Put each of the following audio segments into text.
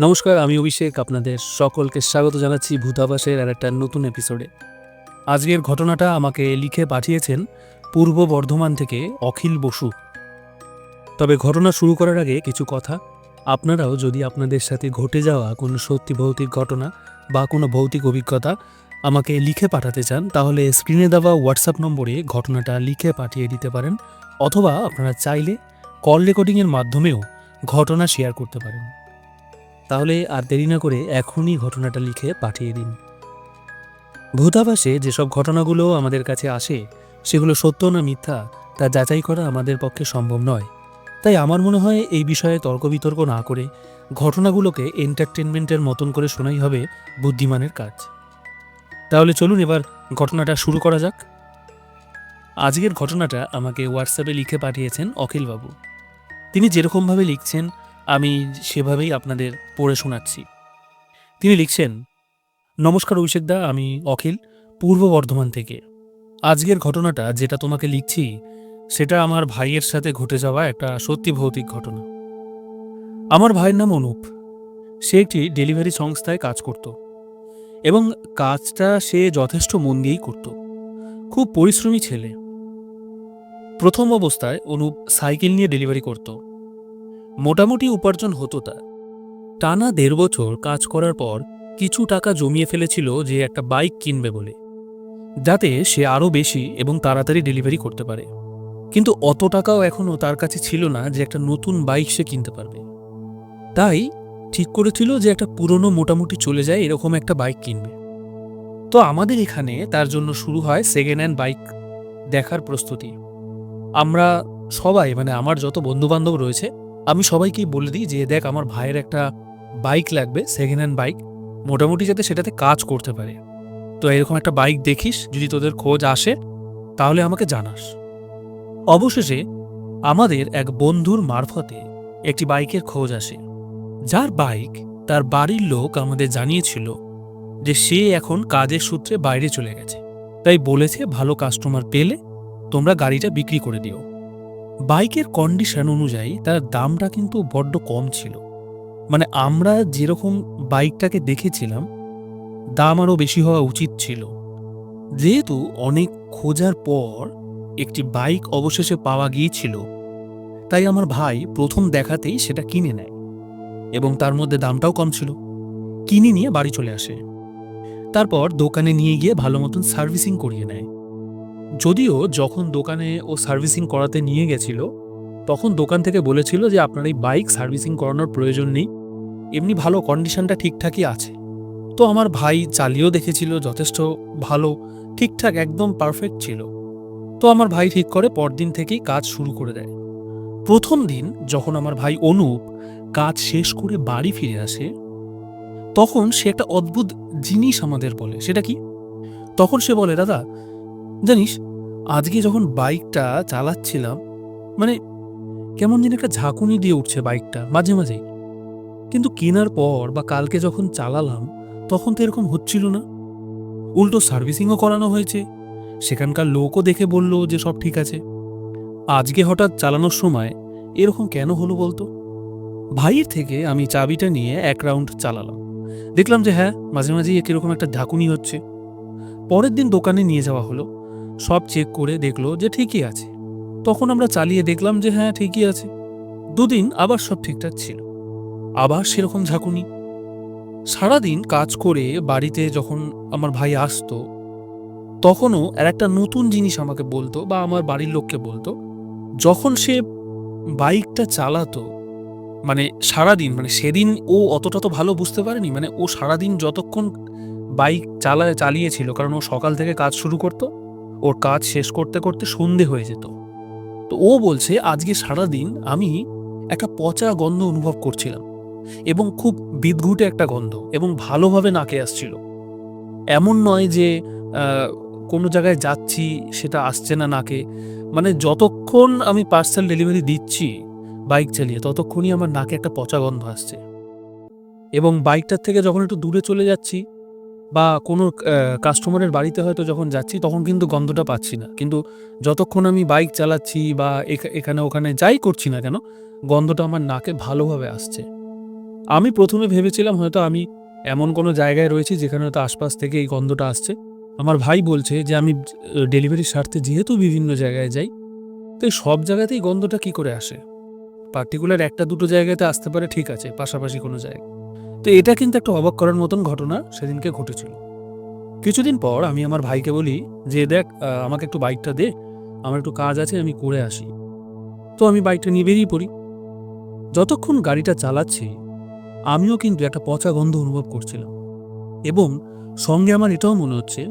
নমস্কার, আমি অভিষেক। আপনাদের সকলকে স্বাগত জানাচ্ছি ভূতাবাসের আর একটা নতুন এপিসোডে আজকের ঘটনাটা আমাকে লিখে পাঠিয়েছেন পূর্ব বর্ধমান থেকে অখিল বসু। তবে ঘটনা শুরু করার আগে কিছু কথা। আপনারাও যদি আপনাদের সাথে ঘটে যাওয়া কোনো সত্যি ভৌতিক ঘটনা বা কোনো ভৌতিক অভিজ্ঞতা আমাকে লিখে পাঠাতে চান, তাহলে স্ক্রিনে দেওয়া হোয়াটসঅ্যাপ নম্বরে ঘটনাটা লিখে পাঠিয়ে দিতে পারেন, অথবা আপনারা চাইলে কল রেকর্ডিংয়ের মাধ্যমেও ঘটনা শেয়ার করতে পারেন। তাহলে আর দেরি না করে এখনই ঘটনাটা লিখে পাঠিয়ে দিন। ভূতাবাসে যেসব ঘটনাগুলো আমাদের কাছে আসে, সেগুলো সত্য না মিথ্যা, তা যাচাই করা আমাদের পক্ষে সম্ভব নয়। তাই আমার মনে হয় এই বিষয়ে তর্ক বিতর্ক না করে ঘটনাগুলোকে এন্টারটেনমেন্টের মতন করে শোনাই হবে বুদ্ধিমানের কাজ। তাহলে চলুন এবার ঘটনাটা শুরু করা যাক। আজকের ঘটনাটা আমাকে হোয়াটসঅ্যাপে লিখে পাঠিয়েছেন অখিলবাবু। তিনি যেরকমভাবে লিখছেন আমি সেভাবেই আপনাদের পড়ে শোনাচ্ছি। তিনি লিখছেন, নমস্কার অভিষেকদা আমি অখিল, পূর্ব বর্ধমান থেকে। আজকের ঘটনাটা যেটা তোমাকে লিখছি, সেটা আমার ভাইয়ের সাথে ঘটে যাওয়া একটা সত্যি ভৌতিক ঘটনা। আমার ভাইয়ের নাম অনুপ। সে একটি ডেলিভারি সংস্থায় কাজ করত এবং কাজটা সে যথেষ্ট মন দিয়েই করত। খুব পরিশ্রমী ছেলে। প্রথম অবস্থায় অনুপ সাইকেল নিয়ে ডেলিভারি করত। মোটামুটি উপার্জন হতো তার। টানা দেড় বছর কাজ করার পর কিছু টাকা জমিয়ে ফেলেছিল যে একটা বাইক কিনবে বলে। যাতে সে আরও বেশি এবং তাড়াতাড়ি ডেলিভারি করতে পারে। কিন্তু অত টাকাও এখনও তার কাছে ছিল না যে একটা নতুন বাইক সে কিনতে পারবে। তাই ঠিক করেছিল যে একটা পুরনো মোটামুটি চলে যায় এরকম একটা বাইক কিনবে। তো আমাদের এখানে তার জন্য শুরু হয় সেকেন্ড হ্যান্ড বাইক দেখার প্রস্তুতি। আমরা সবাই মানে আমার যত বন্ধুবান্ধব রয়েছে আমি সবাইকেই বলে দিই যে, দেখ, আমার ভাইয়ের একটা বাইক লাগবে সেকেন্ড হ্যান্ড বাইক। মোটামুটি যাতে সেটাতে কাজ করতে পারে। তো এরকম একটা বাইক দেখিস, যদি তোদের খোঁজ আসে, তাহলে আমাকে জানাস। অবশেষে আমাদের এক বন্ধুর মারফতে একটি বাইকের খোঁজ আসে। যার বাইক তার বাড়ির লোক আমাদের জানিয়েছিল যে, সে এখন কাজের সূত্রে বাইরে চলে গেছে। তাই বলেছে, ভালো কাস্টমার পেলে তোমরা গাড়িটা বিক্রি করে দিও। বাইকের কন্ডিশন অনুযায়ী তার দামটা কিন্তু বড্ড কম ছিল। মানে আমরা যেরকম বাইকটাকে দেখেছিলাম, দাম আরও বেশি হওয়া উচিত ছিল। যেহেতু অনেক খোঁজার পর একটি বাইক অবশেষে পাওয়া গিয়েছিল, তাই আমার ভাই প্রথম দেখাতেই সেটা কিনে নেয় এবং তার মধ্যে দামটাও কম ছিল। কিনে নিয়ে বাড়ি চলে আসে। তারপর দোকানে নিয়ে গিয়ে ভালো মতন সার্ভিসিং করিয়ে নেয়। যদিও যখন দোকানে ও সার্ভিসিং করাতে নিয়ে গেছিল, তখন দোকান থেকে বলেছিল যে আপনার এই বাইক সার্ভিসিং করানোর প্রয়োজন নেই, এমনি ভালো কন্ডিশনটা ঠিকঠাকই আছে। তো আমার ভাই চালিয়েও দেখেছিল, যথেষ্ট ভালো, ঠিকঠাক একদম পারফেক্ট ছিল। তো আমার ভাই ঠিক করে পরদিন থেকেই কাজ শুরু করে দেয়। প্রথম দিন যখন আমার ভাই অনুপ কাজ শেষ করে বাড়ি ফিরে আসে, তখন সে একটা অদ্ভুত জিনিস আমাদের বলে। সেটা কি? তখন সে বলে, দাদা জানিস, আজকে যখন বাইকটা চালাচ্ছিলাম মানে কেমন যেন একটা ঝাঁকুনি দিয়ে উঠছে বাইকটা, মাঝে মাঝেই। কিন্তু কেনার পর বা কালকে যখন চালালাম, তখন তো এরকম হচ্ছিল না। উল্টো সার্ভিসিংও করানো হয়েছে। সেখানকার লোকও দেখে বলল যে সব ঠিক আছে। আজকে হঠাৎ চালানোর সময় এরকম কেন হলো বলতো? ভাইয়ের থেকে আমি চাবিটা নিয়ে এক রাউন্ড চালালাম। দেখলাম যে হ্যাঁ মাঝে মাঝেই কীরকম একটা ঢাকুনি হচ্ছে। পরের দিন দোকানে নিয়ে যাওয়া হলো। সব চেক করে দেখল যে ঠিকই আছে। তখন আমরা চালিয়ে দেখলাম যে হ্যাঁ ঠিকই আছে। দুদিন আবার সব ঠিকঠাক ছিল। আবার সেরকম ঝাঁকুনি। সারাদিন কাজ করে বাড়িতে যখন আমার ভাই আসতো, তখনও আর একটা নতুন জিনিস আমাকে বলতো বা আমার বাড়ির লোককে বলতো, যখন সে বাইকটা চালাতো মানে সারাদিন মানে সেদিন ও অতটা তো ভালো বুঝতে পারেনি মানে ও সারাদিন যতক্ষণ বাইক চালায়, চালিয়েছিল, কারণ ও সকাল থেকে কাজ শুরু করতো ওর কাজ শেষ করতে করতে সন্ধে হয়ে যেত। তো ও বলছে, আজকে সারাদিন আমি একটা পচা গন্ধ অনুভব করছিলাম এবং খুব বিদঘুটে একটা গন্ধ এবং ভালোভাবে নাকে আসছিল। এমন নয় যে কোনো জায়গায় যাচ্ছি, সেটা আসছে না নাকে। মানে যতক্ষণ আমি পার্সেল ডেলিভারি দিচ্ছি বাইক চালিয়ে, ততক্ষণই আমার নাকে একটা পচা গন্ধ আসছে। এবং বাইকটার থেকে যখন একটু দূরে চলে যাচ্ছি বা কোনো কাস্টমারের বাড়িতে হয়তো যখন যাচ্ছি, তখন কিন্তু গন্ধটা পাচ্ছি না। কিন্তু যতক্ষণ আমি বাইক চালাচ্ছি বা এখানে ওখানে যাই করছি না কেন, গন্ধটা আমার নাকে ভালোভাবে আসছে। আমি প্রথমে ভেবেছিলাম হয়তো আমি এমন কোনো জায়গায় রয়েছি যেখানে হয়তো আশপাশ থেকে এই গন্ধটা আসছে। আমার ভাই বলছে যে, আমি ডেলিভারির স্বার্থে যেহেতু বিভিন্ন জায়গায় যাই, তো সব জায়গাতেই গন্ধটা কি করে আসে? পার্টিকুলার একটা দুটো জায়গাতে আসতে পারে, ঠিক আছে, পাশাপাশি কোনো জায়গায়। তো এটা কিন্তু একটা অবাক করার মতন ঘটনা সেদিনকে ঘটেছিল। কিছুদিন পর আমি আমার ভাইকে বলি যে, দেখ আমাকে একটু বাইকটা দে, আমার একটু কাজ আছে, আমি করে আসি। তো আমি বাইকটা নিয়ে বেরিয়ে পড়ি। যতক্ষণ গাড়িটা চালাচ্ছি, আমিও কিন্তু একটা পচা গন্ধ অনুভব করছিলাম। এবং সঙ্গে আমার এটাও মনে হচ্ছে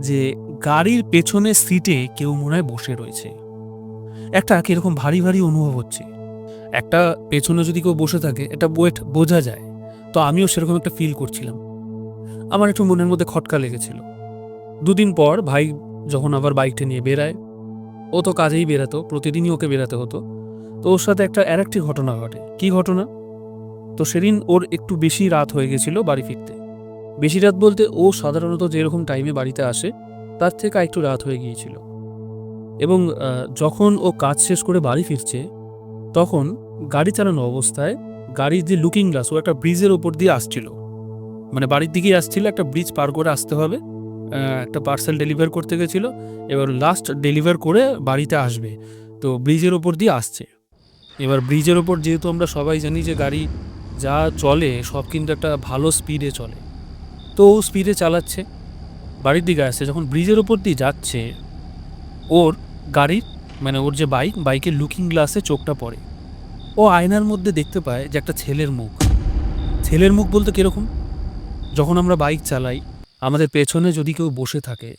যে, গাড়ির পেছনে সিটে কেউ মনে হয় বসে রয়েছে। একটা কীরকম ভারী ভারী অনুভব হচ্ছে। একটা পেছনে যদি কেউ বসে থাকে, এটা ওয়েট বোঝা যায়। তো আমিও সেরকম একটা ফিল করছিলাম। আমার একটু মনের মধ্যে খটকা লেগেছিল। দুদিন পর ভাই যখন আবার বাইকটা নিয়ে বেরায় ও তো কাজেই বেরাতো প্রতিদিনই ওকে বেরাতে হতো। তো ওর সাথে একটা আর একটি ঘটনা ঘটে। কি ঘটনা? তো সেদিন ওর একটু বেশি রাত হয়ে গেছিল বাড়ি ফিরতে। বেশি রাত বলতে ও সাধারণত যেরকম টাইমে বাড়িতে আসে, তার থেকে একটু রাত হয়ে গিয়েছিল। এবং যখন ও কাজ শেষ করে বাড়ি ফিরছে, তখন গাড়ি চালানো অবস্থায় গাড়ির যে লুকিং গ্লাস ও একটা ব্রিজের ওপর দিয়ে আসছিল। মানে বাড়ির দিকেই আসছিল, একটা ব্রিজ পার করে আসতে হবে। একটা পার্সেল ডেলিভার করতে গেছিল, এবার লাস্ট ডেলিভার করে বাড়িতে আসবে। তো ব্রিজের ওপর দিয়ে আসছে। এবার ব্রিজের ওপর যেহেতু আমরা সবাই জানি যে গাড়ি যা চলে, সব কিন্তু একটা ভালো স্পিডে চলে। তো ও স্পিডে চালাচ্ছে। বাড়ির দিকে আসছে, যখন ব্রিজের ওপর দিয়ে যাচ্ছে, ওর গাড়ির মানে ওর যে বাইক বাইকের লুকিং গ্লাসে চোখটা পড়ে। ও আয়নার মধ্যে দেখতে পায় যে একটা ছেলের মুখ। ছেলের মুখ বলতে কীরকম? যখন আমরা বাইক চালাই, আমাদের পেছনে যদি কেউ বসে থাকে,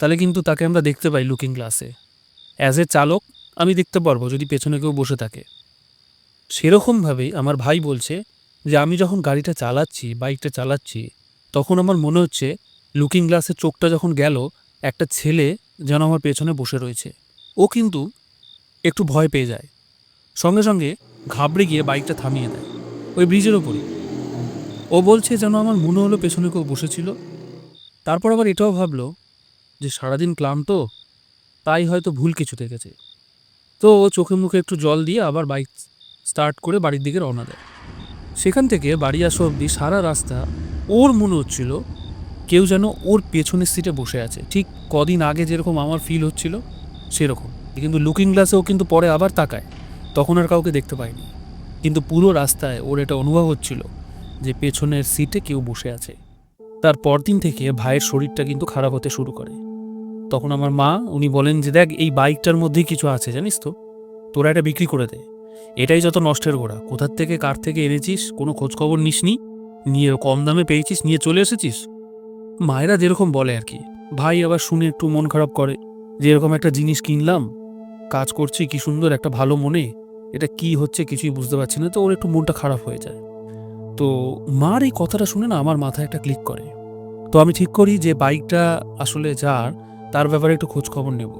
তাহলে কিন্তু তাকে আমরা দেখতে পাই লুকিং গ্লাসে অ্যাজ এ চালক, আমি দেখতে পারব যদি পেছনে কেউ বসে থাকে। সেরকমভাবেই আমার ভাই বলছে যে, আমি যখন গাড়িটা চালাচ্ছি, বাইকটা চালাচ্ছি, তখন আমার মনে হচ্ছে লুকিং গ্লাসের চোখটা যখন গেল, একটা ছেলে যেন আমার পেছনে বসে রয়েছে। ও কিন্তু একটু ভয় পেয়ে যায়। সঙ্গে সঙ্গে ঘাবড়ে গিয়ে বাইকটা থামিয়ে দেয়। ওই ব্রিজের ওপরই ও বলছে যেন আমার মনে হলো পেছনে কেউ বসেছিল। তারপর আবার এটাও ভাবলো যে সারাদিন ক্লান্ত, তাই হয়তো ভুল কিছু দেখেছে। তো ও চোখে মুখে একটু জল দিয়ে আবার বাইক স্টার্ট করে বাড়ির দিকে রওনা দেয়। সেখান থেকে বাড়ি আসা অবধি সারা রাস্তা ওর মনে হচ্ছিল কেউ যেন ওর পেছনের সিটে বসে আছে। ঠিক কদিন আগে যেরকম আমার ফিল হচ্ছিল, সেরকম। কিন্তু লুকিং গ্লাসেও কিন্তু পরে আবার তাকায়। তখন আর কাউকে দেখতে পাইনি। কিন্তু পুরো রাস্তায় ওর এটা অনুভব হচ্ছিল যে পেছনের সিটে কেউ বসে আছে। তার পরদিন থেকে ভাইয়ের শরীরটা কিন্তু খারাপ হতে শুরু করে। তখন আমার মা, উনি বলেন যে, দেখ, এই বাইকটার মধ্যেই কিছু আছে, জানিস তো? তোরা এটা বিক্রি করে দে। এটাই যত নষ্টের গোড়া। কোথার থেকে, কার থেকে এনেছিস, কোনো খোঁজখবর নিসনি? নিয়ে কম দামে পেয়েছিস, নিয়ে চলে এসেছিস? মায়েরা যেরকম বলে আর কি। ভাই আবার শুনে একটু মন খারাপ করে। যে এরকম একটা জিনিস কিনলাম, কাজ করছি, কি সুন্দর একটা ভালো মনে এটা কি হচ্ছে কিছুই বুঝতে পারছি না, তো ওর একটু মনটা খারাপ হয়ে যায়। তো মার এই কথাটা শুনে না আমার মাথায় একটা ক্লিক করে। তো আমি ঠিক করি যে বাইকটা আসলে যার, তার ব্যাপারে একটু খোঁজ খবর নেব।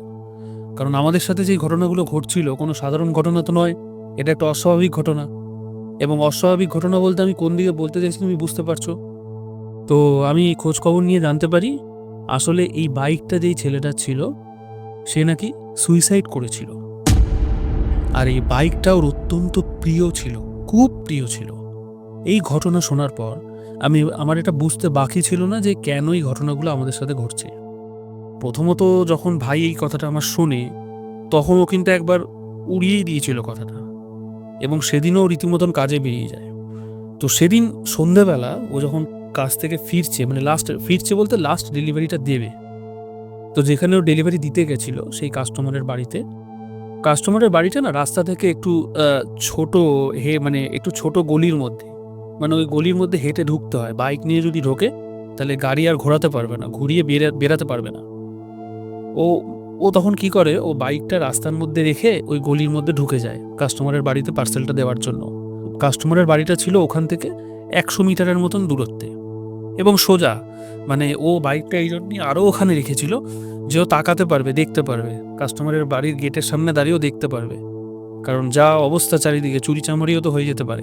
কারণ আমাদের সাথে যে ঘটনাগুলো ঘটছিল, কোনো সাধারণ ঘটনা তো নয়, এটা একটা অস্বাভাবিক ঘটনা। এবং অস্বাভাবিক ঘটনা বলতে আমি কোন দিকে বলতে চাইছি তুমি বুঝতে পারছ? তো আমি খোঁজ খবর নিয়ে জানতে পারি, আসলে এই বাইকটা যেই ছেলেটা ছিল, সে নাকি সুইসাইড করেছিল। আর এই বাইকটা ওর অত্যন্ত প্রিয় ছিল, খুব প্রিয় ছিল। এই ঘটনা শোনার পর আমি, আমার এটা বুঝতে বাকি ছিল না যে কেন এই ঘটনাগুলো আমাদের সাথে ঘটছে। প্রথমত যখন ভাই এই কথাটা আমার শোনে, তখন ও কিন্তু একবার উড়িয়েই দিয়েছিল কথাটা এবং সেদিনও রীতিমতন কাজে বেরিয়ে যায়। তো সেদিন সন্ধেবেলা ও যখন কাজ থেকে ফিরছে মানে লাস্ট ফিরছে বলতে লাস্ট ডেলিভারিটা দেবে। তো যেখানে ও ডেলিভারি দিতে গেছিল, সেই কাস্টমারের বাড়িতে কাস্টমারের বাড়িটা না রাস্তা থেকে একটু ছোট হে মানে একটু ছোট গলির মধ্যে। মানে ওই গলির মধ্যে হেঁটে ঢুকতে হয়। বাইক নিয়ে যদি ঢোকে, তাহলে গাড়ি আর ঘোরাতে পারবে না, ঘুরিয়ে বেরা বেরাতে পারবে না। ও ও তখন কি করে? ও বাইকটা রাস্তার মধ্যে রেখে ওই গলির মধ্যে ঢুকে যায় কাস্টমারের বাড়িতে পার্সেলটা দেওয়ার জন্য। কাস্টমারের বাড়িটা ছিল ওখান থেকে একশো মিটারের মতন দূরত্বে। এবং সোজা। মানে ও বাইকটা এই জন্যই আরও ওখানে রেখেছিল যে ও তাকাতে পারবে, দেখতে পারবে। কাস্টমারের বাড়ির গেটের সামনে দাঁড়িয়েও দেখতে পারবে। কারণ যা অবস্থা চারিদিকে, চুরি চামারিও তো হয়ে যেতে পারে।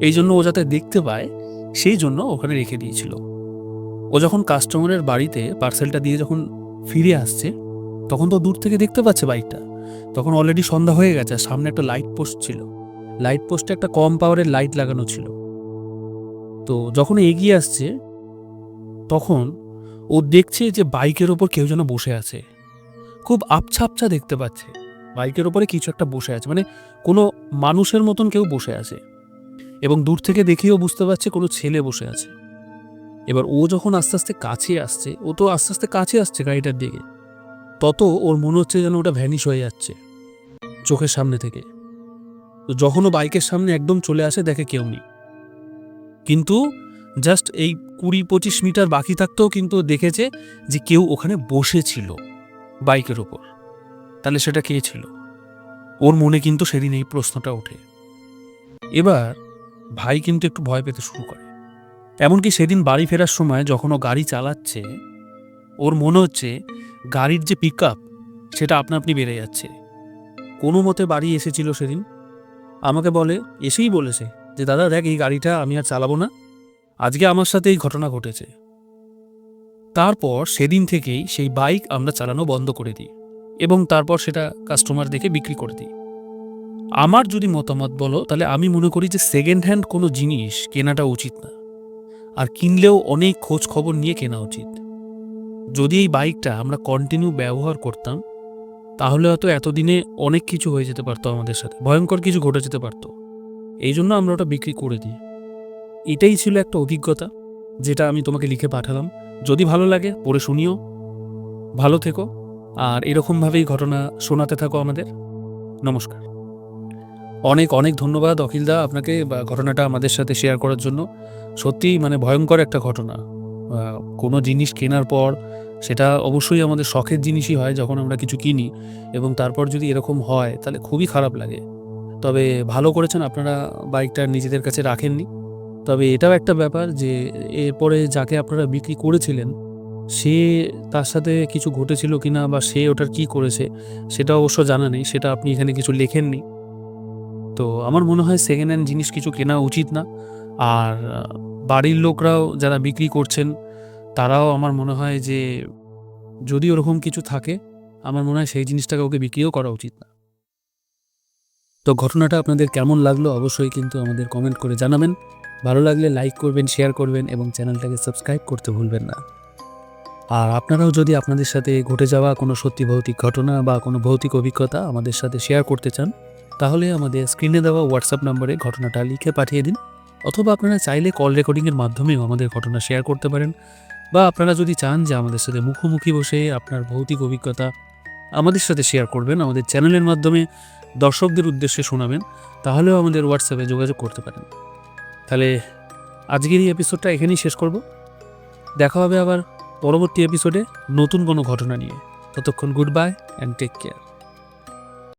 এই জন্য ও যাতে দেখতে পায়, সেই জন্য ওখানে রেখে দিয়েছিল। ও যখন কাস্টমারের বাড়িতে পার্সেলটা দিয়ে যখন ফিরে আসছে, তখন তো দূর থেকে দেখতে পাচ্ছে বাইকটা তখন অলরেডি সন্ধ্যা হয়ে গেছে সামনে একটা লাইট পোস্ট ছিল। লাইট পোস্টে একটা কম পাওয়ারের লাইট লাগানো ছিল। তো যখন এগিয়ে আসছে তখন ও দেখছে যে বাইকের ওপর কেউ যেন বসে আছে। খুব আবছা দেখতে পাচ্ছে। বাইকের ওপরে কিছু একটা বসে আছে মানে কোনো মানুষের মতন কেউ বসে আছে। এবং দূর থেকে দেখেও বুঝতে পারছে কোনো ছেলে বসে আছে। এবার ও যখন আস্তে আস্তে কাছে আসছে, ও তো আস্তে আস্তে কাছে আসছে গাড়িটার দিকে। তত ওর মনে হচ্ছে যেন ওটা ভ্যানিশ হয়ে যাচ্ছে চোখের সামনে থেকে। তো যখন ও বাইকের সামনে একদম চলে আসে, দেখে কেউ নেই। কিন্তু জাস্ট এই কুড়ি পঁচিশ মিটার বাকি থাকতেও কিন্তু দেখেছে যে কেউ ওখানে বসেছিল বাইকের ওপর। তাহলে সেটা কে ছিল? ওর মনে কিন্তু সেদিন এই প্রশ্নটা ওঠে। এবার ভাই কিন্তু একটু ভয় পেতে শুরু করে। এমনকি সেদিন বাড়ি ফেরার সময় যখন ও গাড়ি চালাচ্ছে, ওর মনে হচ্ছে গাড়ির যে পিক সেটা আপনা আপনি বেড়ে যাচ্ছে। কোনো মতে বাড়ি এসেছিল সেদিন। আমাকে বলে, এসেই বলেছে যে, দাদা, দেখ, এই গাড়িটা আমি আর চালাবো না। আজকে আমার সাথে এই ঘটনা ঘটেছে। তারপর সেদিন থেকেই সেই বাইক আমরা চালানো বন্ধ করে দিই এবং তারপর সেটা কাস্টমার দেখে বিক্রি করে দিই। আমার যদি মতামত বলো, তাহলে আমি মনে করি যে সেকেন্ড হ্যান্ড কোনো জিনিস কেনাটা উচিত না। আর কিনলেও অনেক খোঁজ খবর নিয়ে কেনা উচিত। যদি এই বাইকটা আমরা কন্টিনিউ ব্যবহার করতাম, তাহলে হয়তো এতদিনে অনেক কিছু হয়ে যেতে পারতো আমাদের সাথে। ভয়ঙ্কর কিছু ঘটে যেতে পারতো। এই জন্য আমরা ওটা বিক্রি করে দিই। এটাই ছিল একটা অভিজ্ঞতা যেটা আমি তোমাকে লিখে পাঠালাম। যদি ভালো লাগে, পড়ে শুনিও। ভালো থেকো। আর এরকমভাবেই ঘটনা শোনাতে থাকো আমাদের। নমস্কার। অনেক অনেক ধন্যবাদ অখিলদা আপনাকে ঘটনাটা আমাদের সাথে শেয়ার করার জন্য। সত্যিই মানে ভয়ঙ্কর একটা ঘটনা। কোনো জিনিস কেনার পর সেটা অবশ্যই আমাদের শখের জিনিসই হয় যখন আমরা কিছু কিনি। এবং তারপর যদি এরকম হয়, তাহলে খুবই খারাপ লাগে। তবে ভালো করেছেন আপনারা, বাইকটা নিজেদের কাছে রাখেননি। তবে এটাও একটা ব্যাপার যে, এরপরে যাকে আপনারা বিক্রি করেছিলেন, সে তার সাথে কিছু ঘটেছিল কিনা বা সে ওটার কি করেছে, সেটা অবশ্য জানা নেই, সেটা আপনি এখানে কিছু লেখেননি। তো আমার মনে হয় সেকেন্ড হ্যান্ড জিনিস কিছু কেনা উচিত না। আর, বাড়ির লোকরাও যারা বিক্রি করছেন, তারাও আমার মনে হয় যে, যদি ওরকম কিছু থাকে, আমার মনে হয় সেই জিনিসটাকে ওকে বিক্রিও করা উচিত না। তো ঘটনাটা আপনাদের কেমন লাগল অবশ্যই কিন্তু আমাদের কমেন্ট করে জানাবেন। ভালো লাগলে লাইক করবেন শেয়ার করবেন এবং চ্যানেলটাকে সাবস্ক্রাইব করতে ভুলবেন না। আর আপনারাও যদি আপনাদের সাথে ঘটে যাওয়া কোনো সত্যি ভৌতিক ঘটনা বা কোনো ভৌতিক অভিজ্ঞতা আমাদের সাথে শেয়ার করতে চান, তাহলে আমাদের স্ক্রিনে দেওয়া হোয়াটসঅ্যাপ নম্বরে ঘটনাটা লিখে পাঠিয়ে দিন। অথবা আপনারা চাইলে কল রেকর্ডিংয়ের মাধ্যমেও আমাদের ঘটনা শেয়ার করতে পারেন। বা আপনারা যদি চান যে আমাদের সাথে মুখোমুখি বসে আপনার ভৌতিক অভিজ্ঞতা আমাদের সাথে শেয়ার করবেন, আমাদের চ্যানেলের মাধ্যমে দর্শকদের উদ্দেশ্যে শোনাবেন, তাহলেও আমাদের হোয়াটসঅ্যাপে যোগাযোগ করতে পারেন। তাহলে আজকের এই এপিসোডটা এখানেই শেষ করব। দেখা হবে আবার পরবর্তী এপিসোডে নতুন কোনো ঘটনা নিয়ে। ততক্ষণ good bye and take care